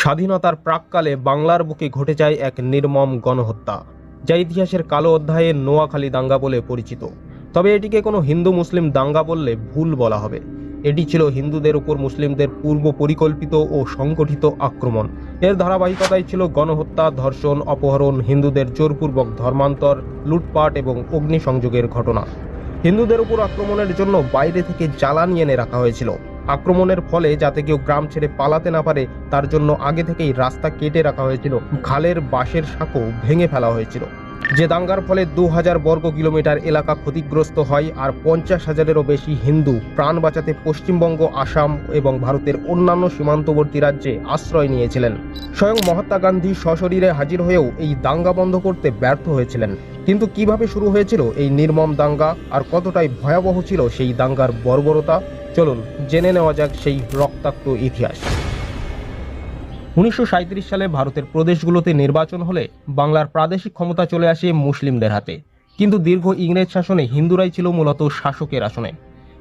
স্বাধীনতার প্রাককালে বাংলার বুকে ঘটে যায় এক নির্মম গণহত্যা, যা ইতিহাসের কালো অধ্যায়ে নোয়াখালী দাঙ্গা বলে পরিচিত। তবে এটিকে কোনো হিন্দু মুসলিম দাঙ্গা বললে ভুল বলা হবে। এটি ছিল হিন্দুদের উপর মুসলিমদের পূর্ব পরিকল্পিত ও সংগঠিত আক্রমণ। এর ধারাবাহিকতায় ছিল গণহত্যা, ধর্ষণ, অপহরণ, হিন্দুদের জোরপূর্বক ধর্মান্তর, লুটপাট এবং অগ্নিসংযোগের ঘটনা। হিন্দুদের উপর আক্রমণের জন্য বাইরে থেকে জ্বালানি এনে রাখা হয়েছিল। আক্রমণের ফলে যাতে কেউ গ্রাম ছেড়ে পালাতে না পারে, তার জন্য আগে থেকেই রাস্তা কেটে রাখা হয়েছিল। খালের বাঁশের সাঁকো ভেঙে ফেলা হয়েছিল। যে দাঙ্গার ফলে দু হাজার বর্গ কিলোমিটার এলাকা ক্ষতিগ্রস্ত হয় আর পঞ্চাশ হাজারেরও বেশি হিন্দু প্রাণ বাঁচাতে পশ্চিমবঙ্গ, আসাম এবং ভারতের অন্যান্য সীমান্তবর্তী রাজ্যে আশ্রয় নিয়েছিলেন। স্বয়ং মহাত্মা গান্ধী সশরীরে হাজির হয়েও এই দাঙ্গা বন্ধ করতে ব্যর্থ হয়েছিলেন। কিন্তু কীভাবে শুরু হয়েছিল এই নির্মম দাঙ্গা আর কতটাই ভয়াবহ ছিল সেই দাঙ্গার বর্বরতা? চলুন জেনে নেওয়া যাক সেই রক্তাক্ত ইতিহাস। উনিশশো সাঁইত্রিশ সালে ভারতের প্রদেশগুলোতে নির্বাচন হলে বাংলার প্রাদেশিক ক্ষমতা চলে আসে মুসলিমদের হাতে। কিন্তু দীর্ঘ ইংরেজ শাসনে হিন্দুরাই ছিল মূলত শাসকের আসনে।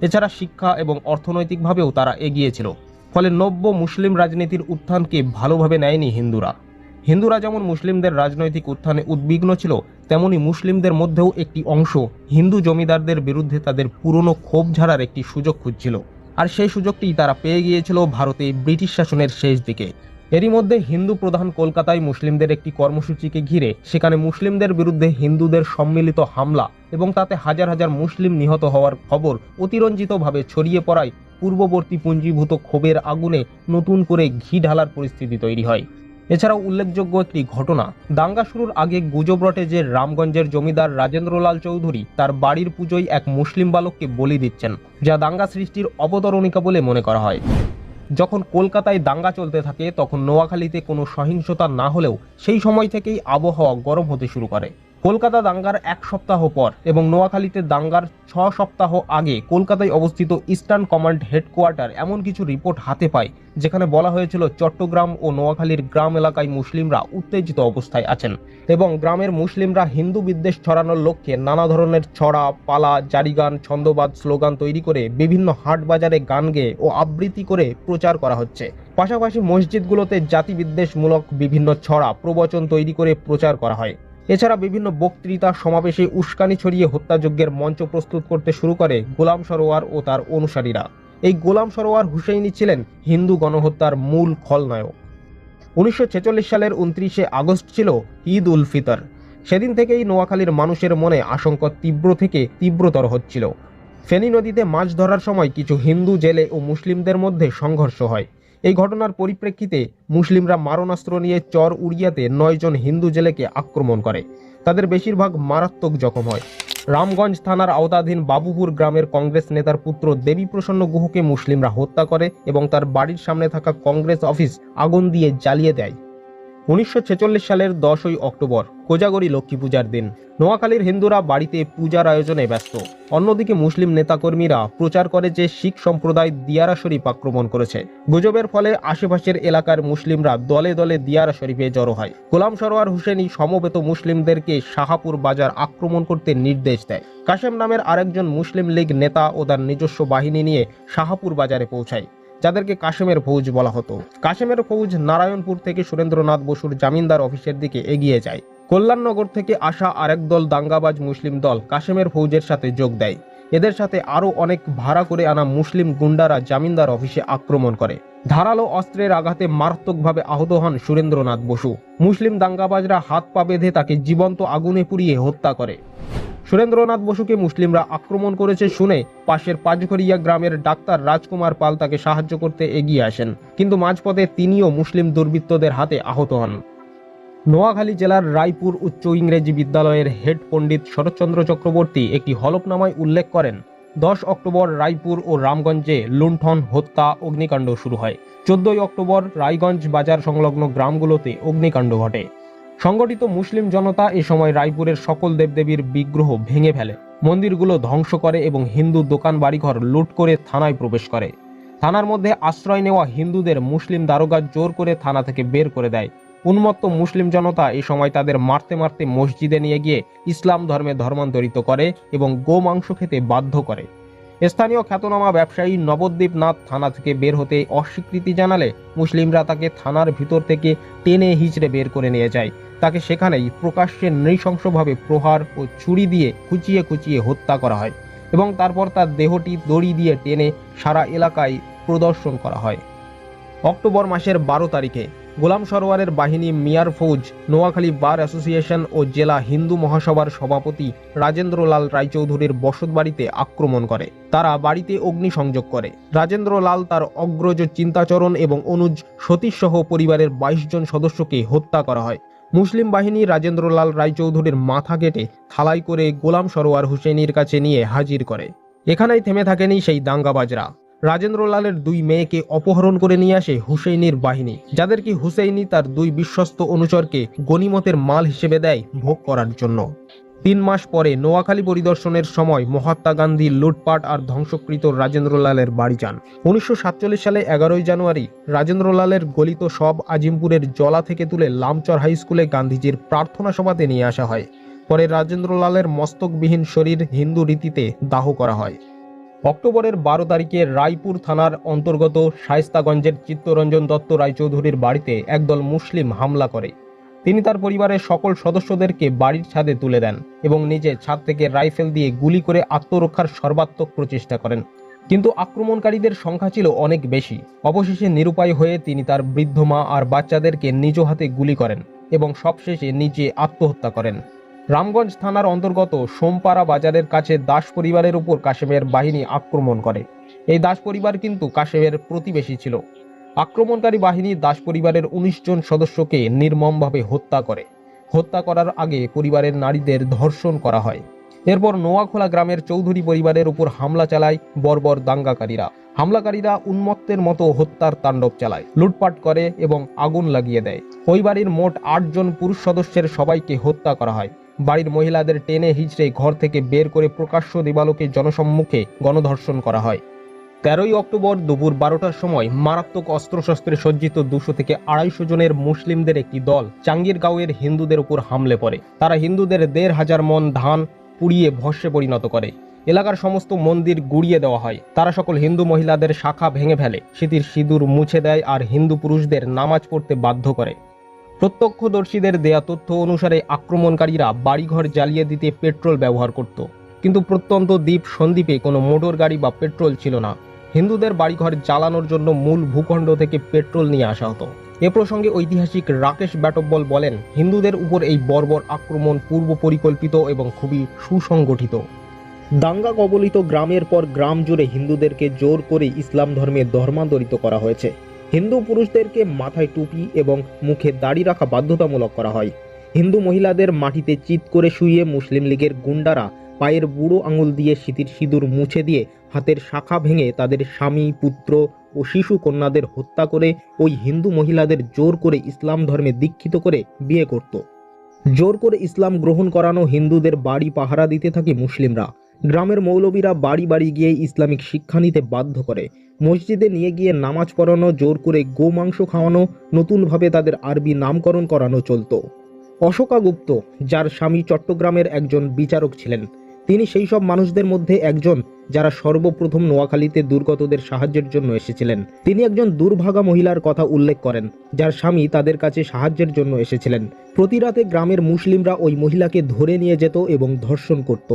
এছাড়া শিক্ষা এবং অর্থনৈতিকভাবেও তারা এগিয়েছিল ফলে নব্য মুসলিম রাজনীতির উত্থানকে ভালোভাবে নেয়নি হিন্দুরা। হিন্দুরা যেমন মুসলিমদের রাজনৈতিক উত্থানে উদ্বিগ্ন ছিল, তেমনি মুসলিমদের মধ্যেও একটি অংশ হিন্দু জমিদারদের বিরুদ্ধে তাদের পুরনো ক্ষোভ ঝাড়ার একটি সুযোগ খুঁজছিল। আর সেই সুযোগটি তারা পেয়ে গিয়েছিল ভারতে ব্রিটিশ শাসনের শেষ দিকে। এরই মধ্যে হিন্দু প্রধান কলকাতায় মুসলিমদের একটি কর্মসূচিকে ঘিরে সেখানে মুসলিমদের বিরুদ্ধে হিন্দুদের সম্মিলিত হামলা এবং তাতে হাজার হাজার মুসলিম নিহত হওয়ার খবর অতিরঞ্জিতভাবে ছড়িয়ে পড়ায় পূর্ববর্তী পুঞ্জীভূত ক্ষোভের আগুনে নতুন করে ঘি ঢালার পরিস্থিতি তৈরি হয়। এছাড়াও উল্লেখযোগ্য একটি ঘটনা দাঙ্গা শুরুর আগে গুজব রটে যে রামগঞ্জের জমিদার রাজেন্দ্রলাল চৌধুরী তার বাড়ির পুজোয় এক মুসলিম বালককে বলি দিচ্ছেন, যা দাঙ্গা সৃষ্টির অবতরণিকা বলে মনে করা হয়। যখন কলকাতায় দাঙ্গা চলতে থাকে, তখন নোয়াখালীতে কোনো সহিংসতা না হলেও সেই সময় থেকেই আবহাওয়া গরম হতে শুরু করে। কলকাতা দাঙ্গার এক সপ্তাহ পর এবং নোয়াখালীতে দাঙ্গার ছ সপ্তাহ আগে কলকাতায় অবস্থিত ইস্টার্ন কমান্ড হেডকোয়ার্টার এমন কিছু রিপোর্ট হাতে পায়, যেখানে বলা হয়েছিল চট্টগ্রাম ও নোয়াখালীর গ্রাম এলাকায় মুসলিমরা উত্তেজিত অবস্থায় আছেন এবং গ্রামের মুসলিমরা হিন্দু বিদ্বেষ ছড়ানোর লক্ষ্যে নানা ধরনের ছড়া, পালা, জারিগান, ছন্দবাদ স্লোগান তৈরি করে বিভিন্ন হাট বাজারে গান গেয়ে ও আবৃত্তি করে প্রচার করা হচ্ছে। পাশাপাশি মসজিদগুলোতে জাতিবিদ্বেষমূলক বিভিন্ন ছড়া প্রবচন তৈরি করে প্রচার করা হয়। এছাড়া বিভিন্ন বক্তৃতা, সমাবেশে উস্কানি ছড়িয়ে হত্যাযজ্ঞের মঞ্চ প্রস্তুত করতে শুরু করে গোলাম সরোয়ার ও তার অনুসারীরা। এই গোলাম সরোয়ার হুসেইনি ছিলেন হিন্দু গণহত্যার মূল খলনায়ক। উনিশশো ছেচল্লিশ সালের উনত্রিশে আগস্ট ছিল ঈদ উল ফিতর। সেদিন থেকেই নোয়াখালীর মানুষের মনে আশঙ্কা তীব্র থেকে তীব্রতর হচ্ছিল। ফেনী নদীতে মাছ ধরার সময় কিছু হিন্দু জেলে ও মুসলিমদের মধ্যে সংঘর্ষ হয়। এই ঘটনার পরিপ্রেক্ষিতে মুসলিমরা মারণাস্ত্র নিয়ে চর উড়িয়াতে নয়জন হিন্দু জেলেকে আক্রমণ করে। তাদের বেশিরভাগ মারাত্মক জখম হয়। রামগঞ্জ থানার আওতাধীন বাবুপুর গ্রামের কংগ্রেস নেতার পুত্র দেবীপ্রসন্ন গুহকে মুসলিমরা হত্যা করে এবং তার বাড়ির সামনে থাকা কংগ্রেস অফিস আগুন দিয়ে জ্বালিয়ে দেয়। উনিশশো ছেচল্লিশ সালের দশই অক্টোবর, কোজাগরি লক্ষ্মী পূজার দিন। নোয়াখালীর হিন্দুরা বাড়িতে পূজার আয়োজনে ব্যস্ত। অন্যদিকে মুসলিম নেতাকর্মীরা প্রচার করে যে শিখ সম্প্রদায় দিয়ারা শরীফ আক্রমণ করেছে। গুজবের ফলে আশেপাশের এলাকার মুসলিমরা দলে দলে দিয়ারা শরীফে জড়ো হয়। গোলাম সরোয়ার হুসেনি সমবেত মুসলিমদেরকে শাহাপুর বাজার আক্রমণ করতে নির্দেশ দেয়। কাশেম নামের আরেকজন মুসলিম লীগ নেতা ও তার নিজস্ব বাহিনী নিয়ে শাহাপুর বাজারে পৌঁছায়। যাদেরকে কাশেমের ফৌজ বলা হতো। কাশেমের ফৌজ নারায়ণপুর থেকে সুরেন্দ্রনাথ বসুর জামিনদার অফিসের দিকে এগিয়ে যায়। কল্যাণনগর থেকে আসা আরেক দল দাঙ্গাবাজ মুসলিম দল কাশেমের ফৌজের সাথে যোগ দেয়। এদের সাথে আরও অনেক ভাড়া করে আনা মুসলিম গুন্ডারা জামিনদার অফিসে আক্রমণ করে। ধারালো অস্ত্রের আঘাতে মারাত্মকভাবে আহত হন সুরেন্দ্রনাথ বসু। মুসলিম দাঙ্গাবাজরা হাত পা বেঁধে তাকে জীবন্ত আগুনে পুড়িয়ে হত্যা করে। সুরেন্দ্রনাথ বসুকে মুসলিমরা আক্রমণ করেছে শুনে পাশের পাঁচঘরিয়া গ্রামের ডাক্তার রাজকুমার পাল তাকে সাহায্য করতে এগিয়ে আসেন, কিন্তু মাঝপথে তিনিও মুসলিম দুর্বৃত্তদের হাতে আহত হন। নোয়াখালী জেলার রায়পুর উচ্চ ইংরেজি বিদ্যালয়ের হেড পণ্ডিত শরৎচন্দ্র চক্রবর্তী একটি হলফনামায় উল্লেখ করেন, দশ অক্টোবর রায়পুর ও রামগঞ্জে লুণ্ঠন, হত্যা, অগ্নিকাণ্ড শুরু হয়। চোদ্দই অক্টোবর রায়গঞ্জ বাজার সংলগ্ন গ্রামগুলোতে অগ্নিকাণ্ড ঘটে। সংগঠিত মুসলিম জনতা এ সময় রায়পুরের সকল দেবদেবীর বিগ্রহ ভেঙে ফেলে। মন্দিরগুলো ধ্বংস করে এবং হিন্দু দোকান বাড়িঘর লুট করে থানায় প্রবেশ করে। থানার মধ্যে আশ্রয় নেওয়া হিন্দুদের মুসলিম দারোগা জোর করে থানা থেকে বের করে দেয়। উন্মত্ত মুসলিম জনতা এ সময় তাদের মারতে মারতে মসজিদে নিয়ে গিয়ে ইসলাম ধর্মে ধর্মান্তরিত করে এবং গোমাংস খেতে বাধ্য করে। স্থানীয় খ্যাতনামা ব্যবসায়ী নবদ্বীপ নাথ থানা থেকে বের হতে অস্বীকৃতি জানালে মুসলিমরা তাকে থানার ভিতর থেকে টেনে হিচড়ে বের করে নিয়ে যায়। তাকে সেখানেই প্রকাশ্যে নৃশংসভাবে প্রহার ও ছুরি দিয়ে কুচিয়ে কুচিয়ে হত্যা করা হয় এবং তারপর তার দেহটি দড়ি দিয়ে টেনে সারা এলাকায় প্রদর্শন করা হয়। অক্টোবর মাসের বারো তারিখে গোলাম সরোয়ারের বাহিনী মিয়ার ফৌজ, নোয়াখালী বার অ্যাসোসিয়েশন ও জেলা হিন্দু মহাসভার সভাপতি রাজেন্দ্রলাল রায়চৌধুরীর বসতবাড়িতে আক্রমণ করে। তারা বাড়িতে অগ্নিসংযোগ করে। রাজেন্দ্রলাল তার অগ্রজ চিন্তাচরণ এবং অনুজ সতীশসহ পরিবারের বাইশ জন সদস্যকে হত্যা করা হয়। মুসলিম বাহিনী রাজেন্দ্রলাল রায়চৌধুরীর মাথা কেটে থালাই করে গোলাম সরোয়ার হুসেনির কাছে নিয়ে হাজির করে। এখানেই থেমে থাকেনি সেই দাঙ্গাবাজরা। রাজেন্দ্রলালের দুই মেয়েকে অপহরণ করে নিয়ে আসে হুসেইনির বাহিনী। যাদেরকে হুসেইনি তার দুই বিশ্বস্ত অনুচরকে গণিমতের মাল হিসেবে দেয় ভোগ করার জন্য। তিন মাস পরে নোয়াখালী পরিদর্শনের সময় মহাত্মা গান্ধী লুটপাট আর ধ্বংসকৃত রাজেন্দ্রলালের বাড়ি যান। উনিশশো সাতচল্লিশ সালে এগারোই জানুয়ারি রাজেন্দ্রলালের গলিত সব আজিমপুরের জলা থেকে তুলে লামচর হাই স্কুলে গান্ধীজির প্রার্থনা সভাতে নিয়ে আসা হয়। পরে রাজেন্দ্রলালের মস্তকবিহীন শরীর হিন্দু রীতিতে দাহ করা হয়। অক্টোবরের বারো তারিখে রায়পুর থানার অন্তর্গত শায়স্তাগঞ্জের চিত্তরঞ্জন দত্ত রায়চৌধুরীর বাড়িতে একদল মুসলিম হামলা করে। তিনি তার পরিবারের সকল সদস্যদেরকে বাড়ির ছাদে তুলে দেন এবং নিজে ছাদ থেকে রাইফেল দিয়ে গুলি করে আত্মরক্ষার সর্বাত্মক প্রচেষ্টা করেন। কিন্তু আক্রমণকারীদের সংখ্যা ছিল অনেক বেশি। অবশেষে নিরুপায় হয়ে তিনি তার বৃদ্ধ মা আর বাচ্চাদেরকে নিজ হাতে গুলি করেন এবং সবশেষে নিজে আত্মহত্যা করেন। রামগঞ্জ থানার অন্তর্গত সোমপাড়া বাজারের কাছে দাস পরিবারের উপর কাশেমের বাহিনী আক্রমণ করে। এই দাস পরিবার কিন্তু কাশেমের প্রতিবেশী ছিল। আক্রমণকারী বাহিনী দাস পরিবারের উনিশ জন সদস্যকে নির্মমভাবে হত্যা করে। হত্যা করার আগে পরিবারের নারীদের ধর্ষণ করা হয়। এরপর নোয়াখোলা গ্রামের চৌধুরী পরিবারের উপর হামলা চালায় বর্বর দাঙ্গাকারীরা। হামলাকারীরা উন্মত্তের মতো হত্যার তাণ্ডব চালায়, লুটপাট করে এবং আগুন লাগিয়ে দেয়। ওই বাড়ির মোট আটজন পুরুষ সদস্যের সবাইকে হত্যা করা হয়। বাড়ির মহিলাদের টেনে হিচড়ে ঘর থেকে বের করে প্রকাশ্য দিবালোকে জনসম্মুখে গণধর্ষণ করা হয়। তেরোই অক্টোবর দুপুর বারোটার সময় মারাত্মক অস্ত্রশস্ত্রে সজ্জিত দুশো থেকে আড়াইশো জনের মুসলিমদের একটি দল চাঙ্গিরগাঁওয়ের হিন্দুদের উপর হামলে পড়ে। তারা হিন্দুদের দেড় হাজার মন ধান পুড়িয়ে ভস্যে পরিণত করে। এলাকার সমস্ত মন্দির গুড়িয়ে দেওয়া হয়। তারা সকল হিন্দু মহিলাদের শাখা ভেঙে ফেলে স্মৃতির সিঁদুর মুছে দেয় আর হিন্দু পুরুষদের নামাজ পড়তে বাধ্য করে। প্রত্যক্ষদর্শীদের দেয়া তথ্য অনুসারে আক্রমণকারীরা বাড়িঘর জ্বালিয়ে দিতে পেট্রোল ব্যবহার করত। কিন্তু প্রত্যন্ত দ্বীপ সন্দ্বীপে কোনো মোটর গাড়ি বা পেট্রোল ছিল না। হিন্দুদের বাড়িঘর জ্বালানোর জন্য মূল ভূখণ্ড থেকে পেট্রোল নিয়ে আসা হতো। এ প্রসঙ্গে ঐতিহাসিক রাকেশ ব্যাটব্বল বলেন, হিন্দুদের উপর এই বর্বর আক্রমণ পূর্ব পরিকল্পিত এবং খুবই সুসংগঠিত। দাঙ্গা কবলিত গ্রামের পর গ্রাম জুড়ে হিন্দুদেরকে জোর করে ইসলাম ধর্মে ধর্মান্তরিত করা হয়েছে। হিন্দু পুরুষদেরকে মাথায় টুপি এবং মুখে দাড়ি রাখা বাধ্যতামূলক করা হয়। হিন্দু মহিলাদের মাটিতে চিৎ করে শুয়ে মুসলিম লীগের গুন্ডারা পায়ের বুড়ো আঙুল দিয়ে শীতির সিঁদুর মুছে দিয়ে হাতের শাখা ভেঙে তাদের স্বামী, পুত্র ও শিশু কন্যাদের হত্যা করে ওই হিন্দু মহিলাদের জোর করে ইসলাম ধর্মে দীক্ষিত করে বিয়ে করত। জোর করে ইসলাম গ্রহণ করানো হিন্দুদের বাড়ি পাহারা দিতে থাকে মুসলিমরা। গ্রামের মৌলবীরা বাড়ি বাড়ি গিয়ে ইসলামিক শিক্ষা নিতে বাধ্য করে। মসজিদে নিয়ে গিয়ে নামাজ পড়ানো, জোর করে গোমাংস খাওয়ানো, নতুনভাবে তাদের আরবি নামকরণ করানো চলতো। অশোকাগুপ্ত, যার স্বামী চট্টগ্রামের একজন বিচারক ছিলেন তিনি সেই সব মানুষদের মধ্যে একজন যারা সর্বপ্রথম নোয়াখালীতে দুর্গতদের সাহায্যের জন্য এসেছিলেন। তিনি একজন দুর্ভাগা মহিলার কথা উল্লেখ করেন, যার স্বামী তাদের কাছে সাহায্যের জন্য এসেছিলেন। প্রতি রাতে গ্রামের মুসলিমরা ওই মহিলাকে ধরে নিয়ে যেত এবং ধর্ষণ করত,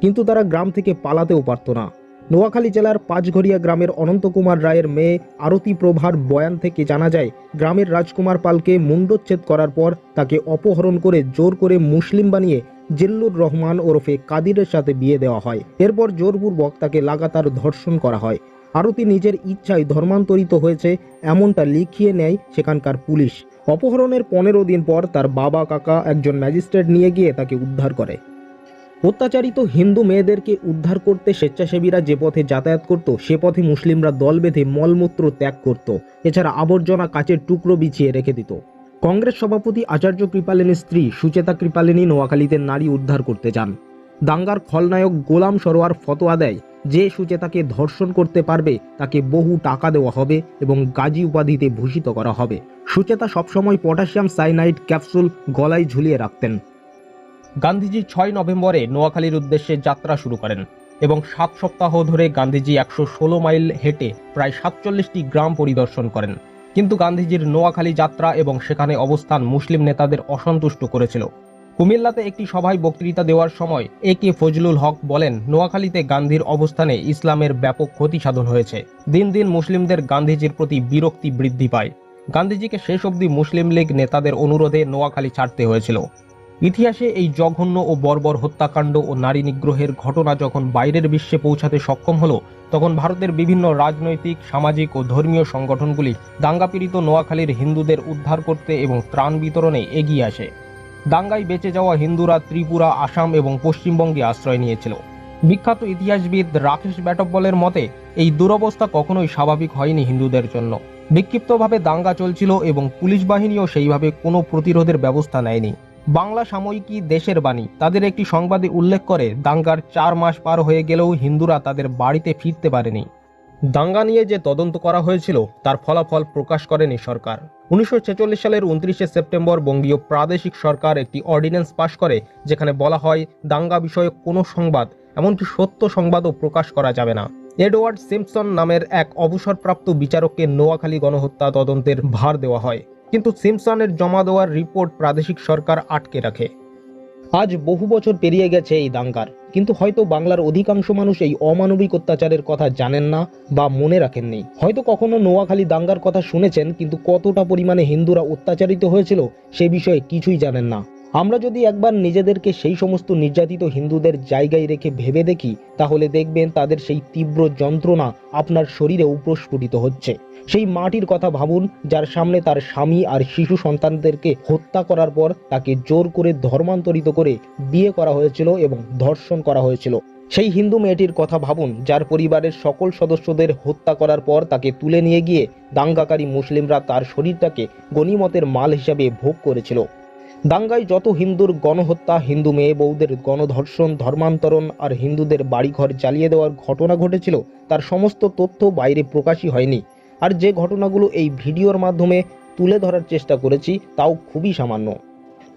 কিন্তু তারা গ্রাম থেকে পালাতেও পারত না। নোয়াখালী জেলার পাঁচঘরিয়া গ্রামের অনন্ত কুমার রায়ের মেয়ে আরতি প্রভার বয়ান থেকে জানা যায়, গ্রামের রাজকুমার পালকে মুন্ডচ্ছেদ করার পর তাকে অপহরণ করে জোর করে মুসলিম বানিয়ে জিল্লুর রহমান ওরফে কাদিরের সাথে বিয়ে দেওয়া হয়। এরপর জোরপূর্বক তাকে লাগাতার ধর্ষণ করা হয়। আরতি নিজের ইচ্ছায় ধর্মান্তরিত হয়েছে, এমনটা লিখিয়ে নেয় সেখানকার পুলিশ। অপহরণের পনেরো দিন পর তার বাবা কাকা একজন ম্যাজিস্ট্রেট নিয়ে গিয়ে তাকে উদ্ধার করে। অত্যাচারিত হিন্দু মেয়েদেরকে উদ্ধার করতে স্বেচ্ছাসেবীরা যে পথে যাতায়াত করত, সে পথে মুসলিমরা দল বেঁধে মলমূত্র ত্যাগ করত। এছাড়া আবর্জনা কাচের টুকরো বিছিয়ে রেখে দিত। কংগ্রেস সভাপতি আচার্য কৃপালিনীর স্ত্রী সুচেতা কৃপালিনী নোয়াখালীতে নারী উদ্ধার করতে যান। দাঙ্গার খলনায়ক গোলাম সরোয়ার ফতোয়া দেয়, যে সুচেতাকে ধর্ষণ করতে পারবে, তাকে বহু টাকা দেওয়া হবে এবং গাজী উপাধিতে ভূষিত করা হবে। সুচেতা সবসময় পটাশিয়াম সাইনাইড ক্যাপসুল গলায় ঝুলিয়ে রাখতেন। গান্ধীজি ছয় নভেম্বরে নোয়াখালীর উদ্দেশ্যে যাত্রা শুরু করেন এবং সাত সপ্তাহ ধরে গান্ধীজি একশো ষোলো মাইল হেঁটে প্রায় সাতচল্লিশটি গ্রাম পরিদর্শন করেন। কিন্তু গান্ধীজির নোয়াখালী যাত্রা এবং সেখানে অবস্থান মুসলিম নেতাদের অসন্তুষ্ট করেছিল। কুমিল্লাতে একটি সভায় বক্তৃতা দেওয়ার সময় এ কে ফজলুল হক বলেন, নোয়াখালীতে গান্ধীর অবস্থানে ইসলামের ব্যাপক ক্ষতি সাধন হয়েছে। দিন দিন মুসলিমদের গান্ধীজির প্রতি বিরক্তি বৃদ্ধি পায়। গান্ধীজিকে শেষ অবধি মুসলিম লীগ নেতাদের অনুরোধে নোয়াখালী ছাড়তে হয়েছিল। ইতিহাসে এই জঘন্য ও বর্বর হত্যাকাণ্ড ও নারী নিগ্রহের ঘটনা যখন বাইরের বিশ্বে পৌঁছাতে সক্ষম হলো, তখন ভারতের বিভিন্ন রাজনৈতিক, সামাজিক ও ধর্মীয় সংগঠনগুলি দাঙ্গাপীড়িত নোয়াখালীর হিন্দুদের উদ্ধার করতে এবং ত্রাণ বিতরণে এগিয়ে আসে। দাঙ্গায় বেঁচে যাওয়া হিন্দুরা ত্রিপুরা, আসাম এবং পশ্চিমবঙ্গে আশ্রয় নিয়েছিল। বিখ্যাত ইতিহাসবিদ রাকেশ ব্যাটব্বলের মতে, এই দুরবস্থা কখনোই স্বাভাবিক হয়নি হিন্দুদের জন্য। বিক্ষিপ্তভাবে দাঙ্গা চলছিল এবং পুলিশ বাহিনীও সেইভাবে কোনো প্রতিরোধের ব্যবস্থা নেয়নি। বাংলা সাময়িকী দেশের বাণী। তাদের একটি সংবাদে উল্লেখ করে, দাঙ্গার চার মাস পার হয়ে গেলেও হিন্দুরা তাদের বাড়িতে ফিরতে পারেনি। দাঙ্গা নিয়ে যে তদন্ত করা হয়েছিল, তার ফলাফল প্রকাশ করেনি সরকার। উনিশশো ছেচল্লিশ সালের উনত্রিশে সেপ্টেম্বর বঙ্গীয় প্রাদেশিক সরকার একটি অর্ডিন্যান্স পাশ করে, যেখানে বলা হয়, দাঙ্গা বিষয়ে কোনো সংবাদ, এমনকি সত্য সংবাদও প্রকাশ করা যাবে না। এডওয়ার্ড সিম্পসন নামের এক অবসরপ্রাপ্ত বিচারককে নোয়াখালী গণহত্যা তদন্তের ভার দেওয়া হয়। কিন্তু সিমসনের জমা দেওয়ার রিপোর্ট প্রাদেশিক সরকার আটকে রাখে। আজ বহু বছর পেরিয়ে গেছে এই দাঙ্গার, কিন্তু হয়তো বাংলার অধিকাংশ মানুষ এই অমানবিক অত্যাচারের কথা জানেন না বা মনে রাখেননি। হয়তো কখনো নোয়াখালী দাঙ্গার কথা শুনেছেন, কিন্তু কতটা পরিমাণে হিন্দুরা অত্যাচারিত হয়েছিল সে বিষয়ে কিছুই জানেন না। আমরা যদি একবার নিজেদেরকে সেই সমস্ত নির্যাতিত হিন্দুদের জায়গায় রেখে ভেবে দেখি, তাহলে দেখবেন তাদের সেই তীব্র যন্ত্রণা আপনার শরীরে উপস্ফুটিত হচ্ছে। সেই মাটির কথা ভাবুন, যার সামনে তার স্বামী আর শিশু সন্তানদেরকে হত্যা করার পর তাকে জোর করে ধর্মান্তরিত করে বিয়ে করা হয়েছিল এবং ধর্ষণ করা হয়েছিল। সেই হিন্দু মেয়েটির কথা ভাবুন, যার পরিবারের সকল সদস্যদের হত্যা করার পর তাকে তুলে নিয়ে গিয়ে দাঙ্গাকারী মুসলিমরা তার শরীরটাকে গণিমতের মাল হিসাবে ভোগ করেছিল। দাঙ্গায় যত হিন্দুর গণহত্যা, হিন্দু মেয়ে বউদের গণধর্ষণ, ধর্মান্তরণ আর হিন্দুদের বাড়িঘর জ্বালিয়ে দেওয়ার ঘটনা ঘটেছিল, তার সমস্ত তথ্য বাইরে প্রকাশই হয়নি। আর যে ঘটনাগুলো এই ভিডিওর মাধ্যমে তুলে ধরার চেষ্টা করেছি, তাও খুবই সামান্য।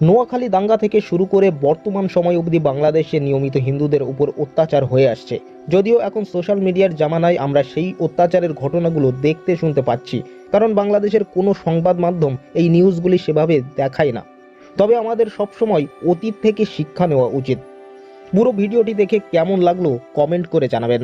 নোয়াখালী দাঙ্গা থেকে শুরু করে বর্তমান সময় অবধি বাংলাদেশে নিয়মিত হিন্দুদের উপর অত্যাচার হয়ে আসছে। যদিও এখন সোশ্যাল মিডিয়ার জামানায় আমরা সেই অত্যাচারের ঘটনাগুলো দেখতে শুনতে পাচ্ছি, কারণ বাংলাদেশের কোনো সংবাদ মাধ্যম এই নিউজগুলি সেভাবে দেখায় না। তবে আমাদের সবসময় অতীত থেকে শিক্ষা নেওয়া উচিত। পুরো ভিডিওটি দেখে কেমন লাগল কমেন্ট করে জানাবেন।